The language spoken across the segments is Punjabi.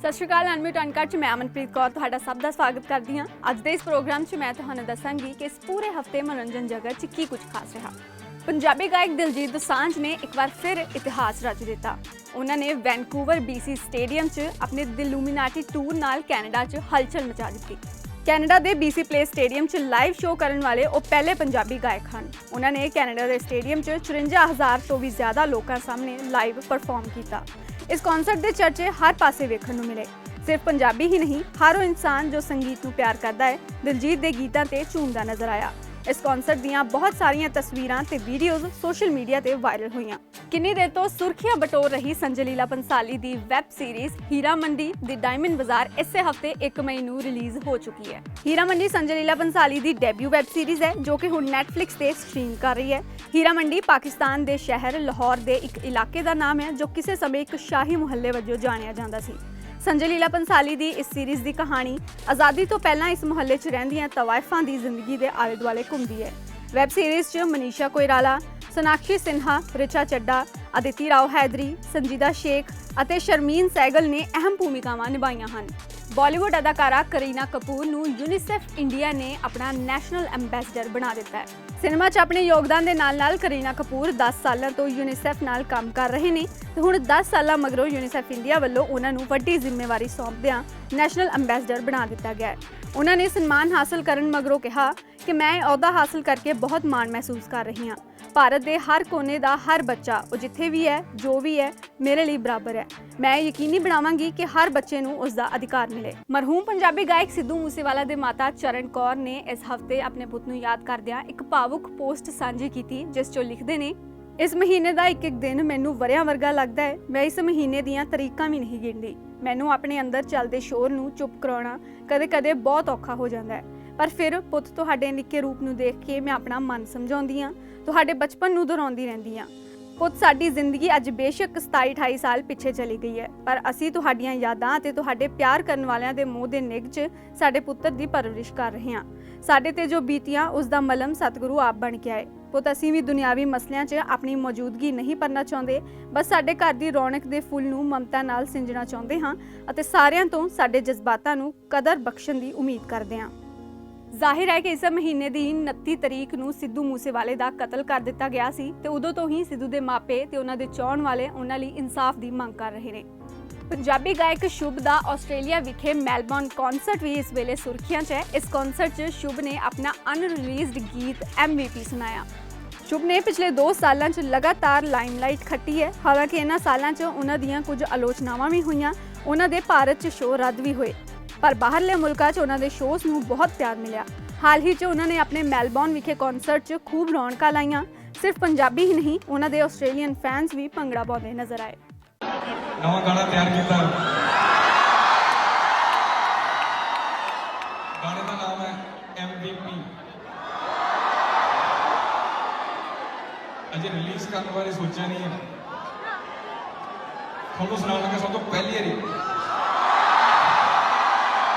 ਸਤਿ ਸ਼੍ਰੀ ਅਕਾਲ, ਅਨਮਿਊਟ ਅਨਕਟ ਚ ਮੈਂ ਅਮਨਪ੍ਰੀਤ ਕੌਰ ਤੁਹਾਡਾ ਸਭ ਦਾ ਸਵਾਗਤ ਕਰਦੀ ਹਾਂ। ਅੱਜ ਦੇ ਇਸ ਪ੍ਰੋਗਰਾਮ 'ਚ ਮੈਂ ਤੁਹਾਨੂੰ ਦੱਸਾਂਗੀ ਕਿ ਇਸ ਪੂਰੇ ਹਫ਼ਤੇ ਮਨੋਰੰਜਨ ਜਗਤ 'ਚ ਕੀ ਕੁਝ ਖਾਸ ਰਿਹਾ। ਪੰਜਾਬੀ ਗਾਇਕ ਦਿਲਜੀਤ ਦੋਸਾਂਝ ਨੇ ਇੱਕ ਵਾਰ ਫਿਰ ਇਤਿਹਾਸ ਰਚ ਦਿੱਤਾ। ਉਹਨਾਂ ਨੇ ਵੈਨਕੂਵਰ BC ਸਟੇਡੀਅਮ 'ਚ ਆਪਣੇ ਦਿਲੂਮੀਨਾਟੀ ਟੂਰ ਨਾਲ ਕੈਨੇਡਾ 'ਚ ਹਲਚਲ ਮਚਾ ਦਿੱਤੀ। ਕੈਨੇਡਾ ਦੇ BC ਪਲੇ ਸਟੇਡੀਅਮ 'ਚ ਲਾਈਵ ਸ਼ੋਅ ਕਰਨ ਵਾਲੇ ਉਹ ਪਹਿਲੇ ਪੰਜਾਬੀ ਗਾਇਕ ਹਨ। ਉਹਨਾਂ ਨੇ ਕੈਨੇਡਾ ਦੇ ਸਟੇਡੀਅਮ 'ਚ 54000 ਤੋਂ ਵੀ ਜ਼ਿਆਦਾ ਲੋਕਾਂ ਸਾਹਮਣੇ ਲਾਈਵ ਪਰਫਾਰਮ ਕੀਤਾ। ਇਸ ਕਨਸਰਟ ਦੇ ਚਰਚੇ ਹਰ ਪਾਸੇ ਵੇਖਣ ਨੂੰ ਮਿਲੇ। ਸਿਰਫ ਪੰਜਾਬੀ ਹੀ ਨਹੀਂ, ਹਰ ਉਹ ਇਨਸਾਨ ਜੋ ਸੰਗੀਤ ਨੂੰ ਪਿਆਰ ਕਰਦਾ ਹੈ, ਦਿਲਜੀਤ ਦੇ ਗੀਤਾਂ ਤੇ ਝੂਮਦਾ ਨਜ਼ਰ ਆਇਆ। ਇਸ ਕਨਸਰਟ ਦੀਆਂ ਬਹੁਤ ਸਾਰੀਆਂ ਤਸਵੀਰਾਂ ਤੇ ਵੀਡੀਓਜ਼ ਸੋਸ਼ਲ ਮੀਡੀਆ ਤੇ ਵਾਇਰਲ ਹੋਈਆਂ। ਕਿੰਨੀ ਦੇਰ ਤੋਂ ਸੁਰਖੀਆਂ ਬਟੋਰ ਰਹੀ ਸੰਜਲੀਲਾ ਪੰਸਾਲੀ ਦੀ ਵੈਬ ਸੀਰੀਜ਼ ਹੀਰਾ ਮੰਡੀ ਦੀ ਡਾਇਮੰਡ ਬਾਜ਼ਾਰ ਇਸੇ ਹਫ਼ਤੇ 1 ਮਈ ਨੂੰ ਰਿਲੀਜ਼ ਹੋ ਚੁੱਕੀ ਹੈ। ਹੀਰਾ ਮੰਡੀ ਸੰਜਲੀਲਾ ਪੰਸਾਲੀ ਦੀ ਡੈਬਿਊ ਵੈਬ ਸੀਰੀਜ਼ ਹੈ, ਜੋ ਕਿ ਹੁਣ Netflix ਤੇ ਸਟ੍ਰੀਮ ਕਰ ਰਹੀ ਹੈ। ਹੀਰਾ ਮੰਡੀ ਪਾਕਿਸਤਾਨ ਦੇ ਸ਼ਹਿਰ ਲਾਹੌਰ ਦੇ ਇੱਕ ਇਲਾਕੇ ਦਾ ਨਾਮ ਹੈ, ਜੋ ਕਿਸੇ ਸਮੇਂ ਇੱਕ ਸ਼ਾਹੀ ਮੁਹੱਲੇ ਵਜੋਂ ਜਾਣਿਆ ਜਾਂਦਾ ਸੀ। ਸੰਜੇ ਲੀਲਾ ਪੰਸਾਲੀ ਦੀ ਇਸ ਸੀਰੀਜ਼ ਦੀ ਕਹਾਣੀ ਆਜ਼ਾਦੀ ਤੋਂ ਪਹਿਲਾਂ ਇਸ ਮੁਹੱਲੇ 'ਚ ਰਹਿੰਦੀਆਂ ਤਵਾਇਫਾਂ ਦੀ ਜ਼ਿੰਦਗੀ ਦੇ ਆਲੇ-ਦੁਆਲੇ ਘੁੰਮਦੀ ਹੈ। ਵੈਬ ਸੀਰੀਜ਼ 'ਚ ਮਨੀਸ਼ਾ ਕੋਇਰਾਲਾ ਸੋਨਾਕਸ਼ੀ ਸਿਨਹਾ, ਰਿਚਾ ਚੱਡਾ ਅਦਿਤੀ ਰਾਓ ਹੈਦਰੀ, ਸੰਜੀਦਾ ਸ਼ੇਖ ਅਤੇ ਸ਼ਰਮੀਨ ਸੈਗਲ ਨੇ ਅਹਿਮ ਭੂਮਿਕਾਵਾਂ ਨਿਭਾਈਆਂ ਹਨ। ਬਾਲੀਵੁੱਡ ਅਦਾਕਾਰਾ ਕਰੀਨਾ ਕਪੂਰ ਨੂੰ ਯੂਨੀਸੈਫ ਇੰਡੀਆ ਨੇ ਆਪਣਾ ਨੈਸ਼ਨਲ ਐਮਬੈਸਡਰ ਬਣਾ ਦਿੱਤਾ ਹੈ। ਸਿਨੇਮਾ 'ਚ ਆਪਣੇ ਯੋਗਦਾਨ ਦੇ ਨਾਲ-ਨਾਲ ਕਰੀਨਾ ਕਪੂਰ 10 ਸਾਲਾਂ ਤੋਂ ਯੂਨੀਸੈਫ ਨਾਲ ਕੰਮ ਕਰ ਰਹੇ ਨੇ ਤੇ ਹੁਣ 10 ਸਾਲਾਂ ਮਗਰੋਂ ਯੂਨੀਸੈਫ ਇੰਡੀਆ ਵੱਲੋਂ ਉਹਨਾਂ ਨੂੰ ਵੱਡੀ ਜ਼ਿੰਮੇਵਾਰੀ ਸੌਂਪਦਿਆਂ ਨੈਸ਼ਨਲ ਐਮਬੈਸਡਰ ਬਣਾ ਦਿੱਤਾ ਗਿਆ ਹੈ। ਉਹਨਾਂ ਨੇ ਸਨਮਾਨ ਹਾਸਲ ਕਰਨ ਮਗਰੋਂ ਕਿਹਾ ਕਿ ਮੈਂ ਇਹ ਅਹੁਦਾ ਹਾਸਲ ਕਰਕੇ ਬਹੁਤ ਮਾਣ ਮਹਿਸੂਸ ਕਰ ਰਹੀ ਹਾਂ। ਭਾਰਤ ਦੇ ਹਰ ਕੋਨੇ ਦਾ ਹਰ ਬੱਚਾ, ਉਹ ਜਿੱਥੇ ਵੀ ਹੈ, ਜੋ ਵੀ ਹੈ, ਮੇਰੇ ਲਈ ਬਰਾਬਰ ਹੈ। ਮੈਂ ਯਕੀਨੀ ਬਣਾਵਾਂਗੀ ਕਿ ਹਰ ਬੱਚੇ ਨੂੰ ਉਸ ਦਾ ਅਧਿਕਾਰ ਮਿਲੇ। ਮਰਹੂਮ ਪੰਜਾਬੀ ਗਾਇਕ ਸਿੱਧੂ ਮੂਸੇਵਾਲਾ ਦੇ ਮਾਤਾ ਚਰਨ ਕੌਰ ਨੇ ਇਸ ਹਫ਼ਤੇ ਆਪਣੇ ਪੁੱਤ ਨੂੰ ਯਾਦ ਕਰਦਿਆਂ ਇੱਕ ਭਾਵੁਕ ਪੋਸਟ ਸਾਂਝੀ ਕੀਤੀ, ਜਿਸ 'ਚੋਂ ਲਿਖਦੇ ਨੇ, ਇਸ ਮਹੀਨੇ ਦਾ ਇੱਕ ਇੱਕ ਦਿਨ ਮੈਨੂੰ ਵਰਿਆਂ ਵਰਗਾ ਲੱਗਦਾ ਹੈ। ਮੈਂ ਇਸ ਮਹੀਨੇ ਦੀਆਂ ਤਰੀਕਾਂ ਵੀ ਨਹੀਂ ਗਿਣਦੀ। ਮੈਨੂੰ ਆਪਣੇ ਅੰਦਰ ਚੱਲਦੇ ਸ਼ੋਰ ਨੂੰ ਚੁੱਪ ਕਰਾਉਣਾ ਕਦੇ-ਕਦੇ ਬਹੁਤ ਔਖਾ ਹੋ ਜਾਂਦਾ ਹੈ। ਪਰ ਫਿਰ ਪੁੱਤ ਤੁਹਾਡੇ ਨਿੱਕੇ ਰੂਪ ਨੂੰ ਦੇਖ ਕੇ ਮੈਂ ਆਪਣਾ ਮਨ ਸਮਝਾਉਂਦੀ ਹਾਂ, ਤੁਹਾਡੇ ਬਚਪਨ ਨੂੰ ਦੁਹਰਾਉਂਦੀ ਰਹਿੰਦੀ ਹਾਂ। ਪੁੱਤ, ਸਾਡੀ ਜ਼ਿੰਦਗੀ ਅੱਜ ਬੇਸ਼ੱਕ 27 28 ਸਾਲ ਪਿੱਛੇ ਚਲੀ ਗਈ ਹੈ, ਪਰ ਅਸੀਂ ਤੁਹਾਡੀਆਂ ਯਾਦਾਂ ਅਤੇ ਤੁਹਾਡੇ ਪਿਆਰ ਕਰਨ ਵਾਲਿਆਂ ਦੇ ਮੋਹ ਦੇ ਨਿੱਘ 'ਚ ਸਾਡੇ ਪੁੱਤਰ ਦੀ ਪਰਵਰਿਸ਼ ਕਰ ਰਹੇ ਹਾਂ। ਸਾਡੇ ਤੇ ਜੋ ਬੀਤੀਆਂ, ਉਸ ਦਾ ਮਲਮ ਸਤਿਗੁਰੂ ਆਪ ਬਣ ਕੇ ਆਏ। ਪੁੱਤ, ਅਸੀਂ ਵੀ ਦੁਨਿਆਵੀ ਮਸਲਿਆਂ 'ਚ ਆਪਣੀ ਮੌਜੂਦਗੀ ਨਹੀਂ ਪਰਨਾ ਚਾਹੁੰਦੇ, ਬਸ ਸਾਡੇ ਘਰ ਦੀ ਰੌਣਕ ਦੇ ਫੁੱਲ ਨੂੰ ਮਮਤਾ ਨਾਲ ਸਿੰਜਣਾ ਚਾਹੁੰਦੇ ਹਾਂ ਅਤੇ ਸਾਰਿਆਂ ਤੋਂ ਸਾਡੇ ਜਜ਼ਬਾਤਾਂ ਨੂੰ ਕਦਰ ਬਖਸ਼ਣ ਦੀ ਉਮੀਦ ਕਰਦੇ ਹਾਂ। ਜ਼ਾਹਿਰ ਹੈ ਕਿ ਇਸ ਮਹੀਨੇ ਦੀ 29 ਤਰੀਕ ਨੂੰ ਸਿੱਧੂ ਮੂਸੇਵਾਲੇ ਦਾ ਕਤਲ ਕਰ ਦਿੱਤਾ ਗਿਆ ਸੀ ਤੇ ਉਦੋਂ ਤੋਂ ਹੀ ਸਿੱਧੂ ਦੇ ਮਾਪੇ ਤੇ ਉਹਨਾਂ ਦੇ ਚਾਹਣ ਵਾਲੇ ਉਹਨਾਂ ਲਈ ਇਨਸਾਫ ਦੀ ਮੰਗ ਕਰ ਰਹੇ ਨੇ। ਪੰਜਾਬੀ ਗਾਇਕ ਸ਼ੁਭ ਦਾ ਆਸਟ੍ਰੇਲੀਆ ਵਿਖੇ ਮੈਲਬੌਰਨ ਕਨਸਰਟ ਵੀ ਇਸ ਵੇਲੇ ਸੁਰਖੀਆਂ 'ਚ ਹੈ। ਇਸ ਕਨਸਰਟ 'ਚ ਸ਼ੁਭ ਨੇ ਆਪਣਾ ਅਨਰਿਲੀਜ਼ਡ ਗੀਤ MVP ਸੁਣਾਇਆ। ਸ਼ੁਭ ਨੇ ਪਿਛਲੇ 2 ਸਾਲਾਂ 'ਚ ਲਗਾਤਾਰ ਲਾਈਮਲਾਈਟ ਖੱਟੀ ਹੈ। ਹਾਲਾਂਕਿ ਇਹਨਾਂ ਸਾਲਾਂ 'ਚ ਉਹਨਾਂ ਦੀਆਂ ਕੁਝ ਆਲੋਚਨਾਵਾਂ ਵੀ ਹੋਈਆਂ। ਉਹਨਾਂ ਦੇ ਭਾਰਤ 'ਚ ਸ਼ੋਅ ਰੱਦ ਵੀ ਹੋਏ। ਪਰ ਬਾਹਰਲੇ ਮੁਲਕਾਂ 'ਚ ਉਹਨਾਂ ਦੇ ਸ਼ੋਅਸ ਨੂੰ ਬਹੁਤ ਪਿਆਰ ਮਿਲਿਆ। ਹਾਲ ਹੀ 'ਚ ਉਹਨਾਂ ਨੇ ਆਪਣੇ ਮੈਲਬੌਰਨ ਵਿਖੇ ਕਨਸਰਟ 'ਚ ਖੂਬ ਰੌਣਕਾਂ ਲਾਈਆਂ। ਸਿਰਫ ਪੰਜਾਬੀ ਹੀ ਨਹੀਂ, ਉਹਨਾਂ ਦੇ ਆਸਟ੍ਰੇਲੀਅਨ ਫੈਨਸ ਵੀ ਭੰਗੜਾ ਪਾਉਂਦੇ ਨਜ਼ਰ ਆਏ। ਨਵਾਂ ਗਾਣਾ ਤਿਆਰ ਕੀਤਾ। ਗਾਣੇ ਦਾ ਨਾਮ ਹੈ MVP ਅਜੇ ਰਿਲੀਜ਼ ਕਰਨ ਬਾਰੇ ਸੋਚਿਆ ਨਹੀਂ ਹੈ। ਤੁਹਾਨੂੰ ਸੁਣਾਉਣ ਲੱਗਾ ਸਭ ਤੋਂ ਪਹਿਲੀ ਵਾਰੀ।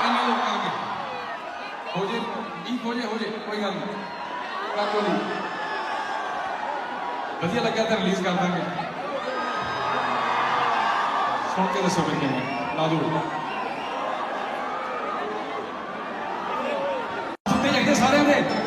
ਇੰਨੇ ਲੋਕਾਂ ਅੱਗੇ ਹੋ ਜੇ ਕੀ ਹੋ ਜੇ ਹੋ ਜੇ ਕੋਈ ਗੱਲ ਨਹੀਂ ਕਾਕੋ ਨਹੀਂ ਵਧੀਆ ਲੱਗਿਆ ਤਾਂ ਰਿਲੀਜ਼ ਕਰ ਦਾਂਗੇ ਸੁਣ ਕੇ ਦੱਸੋ ਫਿਰ ਕਿਵੇਂ ਲਾ ਦੋ ਜਿੱਤੇ ਚਾਹੀਦੇ ਸਾਰਿਆਂ ਦੇ